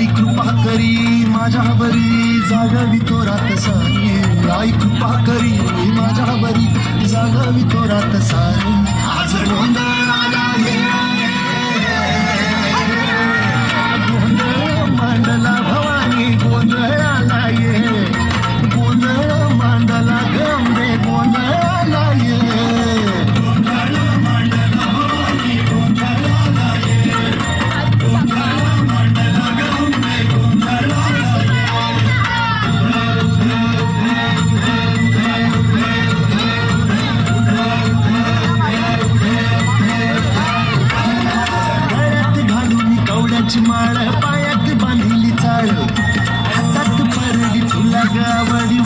आई कृपा करी माझा बरी जागा जागावी रात सारी आई कृपा करी माझ्या बरी जागा जागावी रात सारी आज गोंधळ कवड्याची माळ पायात बांधली चाळ. हातात परडी तुला गावडी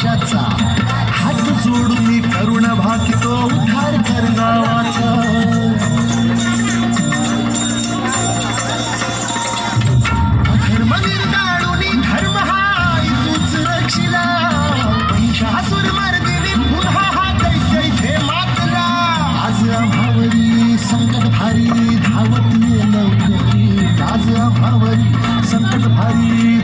आयुष्याचा हात जोडून मी करुण भागतो उद्धार कर नावाचा. अधर्म निर्गाळूनी आज अभावरी संकट भारी धावत ये लवकरी आज अभावरी संकट भारी